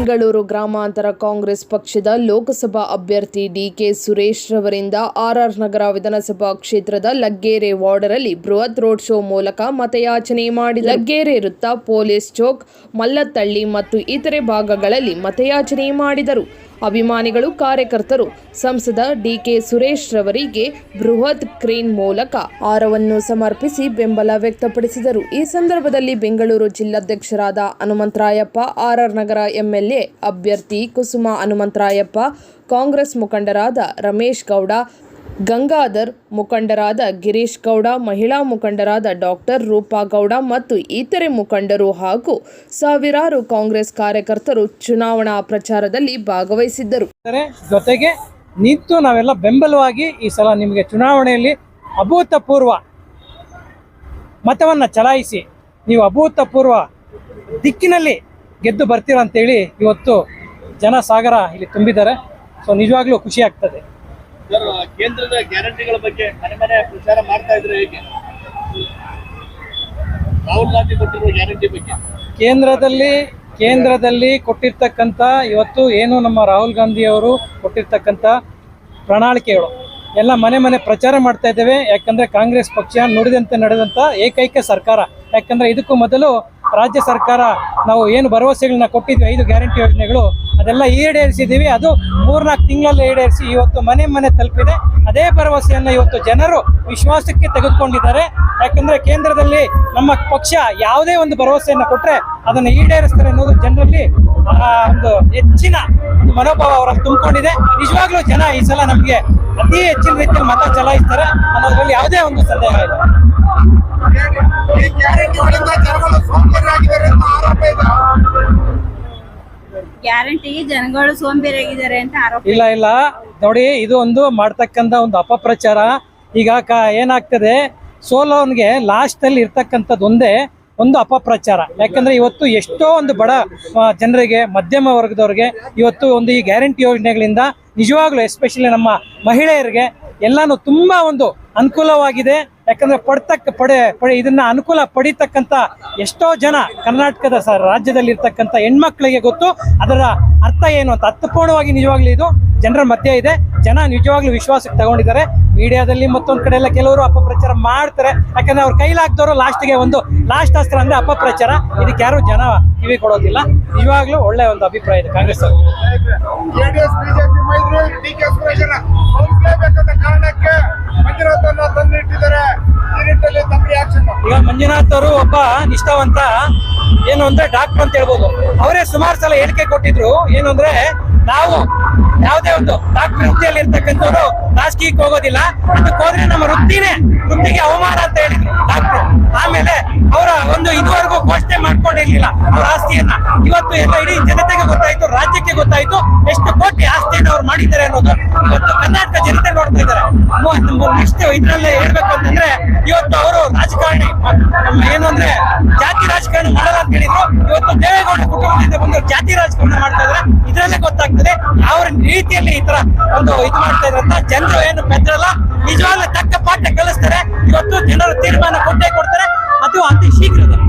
ಬೆಂಗಳೂರು ಗ್ರಾಮಾಂತರ ಕಾಂಗ್ರೆಸ್ ಪಕ್ಷದ ಲೋಕಸಭಾ ಅಭ್ಯರ್ಥಿ ಡಿಕೆ ಸುರೇಶ್ ರವರಿಂದ ಆರ್ಆರ್ ನಗರ ವಿಧಾನಸಭಾ ಕ್ಷೇತ್ರದ ಲಗ್ಗೆರೆ ವಾರ್ಡರಲ್ಲಿ ಬೃಹತ್ ರೋಡ್ ಶೋ ಮೂಲಕ ಮತಯಾಚನೆ ಮಾಡಿದ ಲಗ್ಗೆರೆ ವೃತ್ತ ಪೊಲೀಸ್ ಚೌಕ್, ಮಲ್ಲತ್ತಳ್ಳಿ ಮತ್ತು ಇತರೆ ಭಾಗಗಳಲ್ಲಿ ಮತಯಾಚನೆ ಮಾಡಿದರು. ಅಭಿಮಾನಿಗಳು ಕಾರ್ಯಕರ್ತರು ಸಂಸದ ಡಿಕೆ ಸುರೇಶ್ ರವರಿಗೆ ಬೃಹತ್ ಕ್ರೇನ್ ಮೂಲಕ ಆರವನ್ನು ಸಮರ್ಪಿಸಿ ಬೆಂಬಲ ವ್ಯಕ್ತಪಡಿಸಿದರು. ಈ ಸಂದರ್ಭದಲ್ಲಿ ಬೆಂಗಳೂರು ಜಿಲ್ಲಾಧ್ಯಕ್ಷರಾದ ಹನುಮಂತರಾಯಪ್ಪ, ಆರ್ಆರ್ ನಗರ ಎಂಎಲ್ಎ ಅಭ್ಯರ್ಥಿ ಕುಸುಮ ಹನುಮಂತರಾಯಪ್ಪ, ಕಾಂಗ್ರೆಸ್ ಮುಖಂಡರಾದ ರಮೇಶ್ ಗೌಡ ಗಂಗಾಧರ್ ಮುಖಂಡರಾದ ಗಿರೀಶ್ ಗೌಡ, ಮಹಿಳಾ ಮುಖಂಡರಾದ ಡಾಕ್ಟರ್ ರೂಪಾ ಗೌಡ ಮತ್ತು ಇತರೆ ಮುಖಂಡರು ಹಾಗೂ ಸಾವಿರಾರು ಕಾಂಗ್ರೆಸ್ ಕಾರ್ಯಕರ್ತರು ಚುನಾವಣಾ ಪ್ರಚಾರದಲ್ಲಿ ಭಾಗವಹಿಸಿದ್ದರು. ಜೊತೆಗೆ ನಿಂತು ನಾವೆಲ್ಲ ಬೆಂಬಲವಾಗಿ ಈ ಸಲ ನಿಮಗೆ ಚುನಾವಣೆಯಲ್ಲಿ ಅಭೂತಪೂರ್ವ ಮತವನ್ನು ಚಲಾಯಿಸಿ ನೀವು ಅಭೂತಪೂರ್ವ ದಿಕ್ಕಿನಲ್ಲಿ ಗೆದ್ದು ಬರ್ತೀರಾ ಅಂತೇಳಿ ಇವತ್ತು ಜನಸಾಗರ ಇಲ್ಲಿ ತುಂಬಿದ್ದಾರೆ. ಸೊ ನಿಜವಾಗ್ಲೂ ಖುಷಿ ಆಗ್ತದೆ. ಕೇಂದ್ರದ ಗ್ಯಾರಂಟಿಗಳ ಬಗ್ಗೆ ಮನೆ ಮನೆ ಪ್ರಚಾರ ಮಾಡ್ತಾ ಇದ್ರೆ ಹೇಗೆ? ರಾಹುಲ್ ಗಾಂಧಿ ಕೊಟ್ಟಿರುವ ಗ್ಯಾರಂಟಿ ಬಗ್ಗೆ. ಕೇಂದ್ರದಲ್ಲಿ ಕೇಂದ್ರದಲ್ಲಿ ಕೊಟ್ಟಿರ್ತಕ್ಕಂಥ, ಇವತ್ತು ಏನು ನಮ್ಮ ರಾಹುಲ್ ಗಾಂಧಿ ಅವರು ಕೊಟ್ಟಿರ್ತಕ್ಕಂಥ ಪ್ರಣಾಳಿಕೆಗಳು, ಎಲ್ಲ ಮನೆ ಮನೆ ಪ್ರಚಾರ ಮಾಡ್ತಾ ಇದ್ದೇವೆ. ಯಾಕಂದ್ರೆ ಕಾಂಗ್ರೆಸ್ ಪಕ್ಷ ನುಡಿದಂತೆ ನಡೆದಂತ ಏಕೈಕ ಸರ್ಕಾರ. ಯಾಕಂದ್ರೆ ಇದಕ್ಕೂ ಮೊದಲು ರಾಜ್ಯ ಸರ್ಕಾರ ನಾವು ಏನು ಭರವಸೆಗಳನ್ನ ಕೊಟ್ಟಿದ್ವಿ, ಐದು ಗ್ಯಾರಂಟಿ ಯೋಜನೆಗಳು, ಅದೆಲ್ಲ ಈಡೇರಿಸಿದ್ದೀವಿ. ಅದು ಮೂರ್ನಾಲ್ಕು ತಿಂಗಳಲ್ಲಿ ಈಡೇರಿಸಿ ಇವತ್ತು ಮನೆ ಮನೆ ತಲುಪಿದೆ. ಅದೇ ಭರವಸೆಯನ್ನ ಇವತ್ತು ಜನರು ವಿಶ್ವಾಸಕ್ಕೆ ತೆಗೆದುಕೊಂಡಿದ್ದಾರೆ. ಯಾಕಂದ್ರೆ ಕೇಂದ್ರದಲ್ಲಿ ನಮ್ಮ ಪಕ್ಷ ಯಾವುದೇ ಒಂದು ಭರವಸೆಯನ್ನ ಕೊಟ್ಟರೆ ಅದನ್ನ ಈಡೇರಿಸ್ತಾರೆ ಅನ್ನೋದು ಜನರಲ್ಲಿ ಒಂದು ಹೆಚ್ಚಿನ ಮನೋಭಾವ ಅವರಲ್ಲಿ ತುಂಬಿಕೊಂಡಿದೆ. ನಿಜವಾಗ್ಲೂ ಜನ ಈ ಸಲ ನಮಗೆ ಅತಿ ಹೆಚ್ಚಿನ ರೀತಿಯಲ್ಲಿ ಮತ ಚಲಾಯಿಸ್ತಾರೆ ಅನ್ನೋದ್ರಲ್ಲಿ ಯಾವುದೇ ಒಂದು ಸಂದೇಹ ಇಲ್ಲ. ಇಲ್ಲ ಇಲ್ಲ. ನೋಡಿ, ಇದು ಒಂದು ಮಾಡ್ತಕ್ಕಂಥ ಒಂದು ಅಪಪ್ರಚಾರ. ಈಗ ಕ ಏನಾಗ್ತದೆ, ಸೋಲೋನ್ಗೆ ಲಾಸ್ಟ್ ಅಲ್ಲಿ ಇರ್ತಕ್ಕಂಥದ್ದು ಒಂದೇ ಒಂದು ಅಪಪ್ರಚಾರ. ಯಾಕಂದ್ರೆ ಇವತ್ತು ಎಷ್ಟೋ ಒಂದು ಬಡ ಜನರಿಗೆ, ಮಧ್ಯಮ ವರ್ಗದವ್ರಿಗೆ ಇವತ್ತು ಒಂದು ಈ ಗ್ಯಾರಂಟಿ ಯೋಜನೆಗಳಿಂದ ನಿಜವಾಗ್ಲೂ ಎಸ್ಪೆಷಲಿ ನಮ್ಮ ಮಹಿಳೆಯರಿಗೆ, ಎಲ್ಲಾನು ತುಂಬಾ ಒಂದು ಅನುಕೂಲವಾಗಿದೆ. ಯಾಕಂದ್ರೆ ಪಡ್ತಕ್ಕ, ಪಡೆ ಪಡೆ, ಇದನ್ನ ಅನುಕೂಲ ಪಡಿತಕ್ಕಂತ ಎಷ್ಟೋ ಜನ ಕರ್ನಾಟಕದ ರಾಜ್ಯದಲ್ಲಿ ಇರ್ತಕ್ಕಂಥ ಹೆಣ್ಮಕ್ಳಿಗೆ ಗೊತ್ತು. ಅದರ ಅರ್ಥ ಏನು ಅಂತ, ಅರ್ಥಪೂರ್ಣವಾಗಿ ನಿಜವಾಗ್ಲೂ ಇದು ಜನರ ಮಧ್ಯೆ ಇದೆ. ಜನ ನಿಜವಾಗ್ಲೂ ವಿಶ್ವಾಸಕ್ಕೆ ತಗೊಂಡಿದ್ದಾರೆ. ಮೀಡಿಯಾದಲ್ಲಿ ಮತ್ತೊಂದು ಕಡೆ ಎಲ್ಲ ಕೆಲವರು ಅಪಪ್ರಚಾರ ಮಾಡ್ತಾರೆ. ಯಾಕಂದ್ರೆ ಅವ್ರ ಕೈಲಾಗ್ದವರು ಲಾಸ್ಟ್ಗೆ ಒಂದು, ಲಾಸ್ಟ್ ಅಸ್ತ್ರ ಅಂದ್ರೆ ಅಪಪ್ರಚಾರ. ಇದಕ್ಕೆ ಯಾರು ಜನ ಕಿವಿ ಕೊಡೋದಿಲ್ಲ. ನಿಜವಾಗ್ಲೂ ಒಳ್ಳೆ ಒಂದು ಅಭಿಪ್ರಾಯ ಇದೆ ಕಾಂಗ್ರೆಸ್ ಅವರು ನಿಷ್ಠಾವಂತ ಏನು ಅಂದ್ರೆ ಡಾಕ್ಟರ್ ಅಂತ ಹೇಳ್ಬೋದು. ಅವರೇ ಸುಮಾರು ಸಲ ಹೇಳಿಕೆ ಕೊಟ್ಟಿದ್ರು. ಏನು ಅಂದ್ರೆ ನಾವು ಯಾವುದೇ ಒಂದು ಡಾಕ್ಟರ್ ವೃತ್ತಿಯಲ್ಲಿ ಇರ್ತಕ್ಕಂಥವ್ರು ರಾಜಕೀಯಕ್ಕೆ ಹೋಗೋದಿಲ್ಲ. ಅದಕ್ಕೆ ಹೋದ್ರೆ ನಮ್ಮ ವೃತ್ತಿನೇ ವೃತ್ತಿಗೆ ಅವಮಾನ ಅಂತ ಹೇಳಿದ್ರು ಡಾಕ್ಟರ್ ಆಮೇಲೆ ಅವರ ಒಂದು ಇದುವರೆಗೂ ಘೋಷಣೆ ಮಾಡ್ಕೊಂಡಿರ್ಲಿಲ್ಲ ಅವ್ರ ಆಸ್ತಿಯನ್ನ. ಇವತ್ತು ಎಲ್ಲ ಇಡೀ ಜನತೆಗೆ ರಾಜ್ಯಕ್ಕೆ ಗೊತ್ತಾಯ್ತು ಎಷ್ಟು ಕೋಟಿ ಆಸ್ತಿಯನ್ನು ಅವ್ರು ಮಾಡಿದ್ದಾರೆ ಅನ್ನೋದು ಇವತ್ತು ಕರ್ನಾಟಕ ಜನತೆ ನೋಡ್ತಾ ಇದ್ದಾರೆ. ನೆಕ್ಸ್ಟ್ ಇದ್ರಲ್ಲೇ ಹೇಳ್ಬೇಕು ಅಂತಂದ್ರೆ ಇವತ್ತು ಅವರು ರಾಜಕಾರಣಿ. ಏನು ಅಂದ್ರೆ ಜಾತಿ ರಾಜಕಾರಣ ಮಾಡಲ್ಲ ಅಂತ ಹೇಳಿದ್ರು. ಇವತ್ತು ದೇವೇಗೌಡ ಕುಟುಂಬದಿಂದ ಬಂದು ಜಾತಿ ರಾಜಕಾರಣ ಮಾಡ್ತಾ ಇದ್ರೆ ಇದ್ರಲ್ಲೇ ಗೊತ್ತಾಗ್ತದೆ ಅವ್ರ ರೀತಿಯಲ್ಲಿ ಈ ತರ ಒಂದು ಇದು ಮಾಡ್ತಾ ಇದ್ರಂತ ಜನರು ಏನು ಬೆದ್ರಲ್ಲ. ನಿಜವಾಗ್ಲೂ ತಕ್ಕ ಪಾಠ ಕಲಿಸ್ತಾರೆ. ಇವತ್ತು ಜನರು ತೀರ್ಮಾನ ಕೊಟ್ಟೇ ಕೊಡ್ತಾರೆ. ಅದು ಅತಿ ಶೀಘ್ರದಲ್ಲಿ.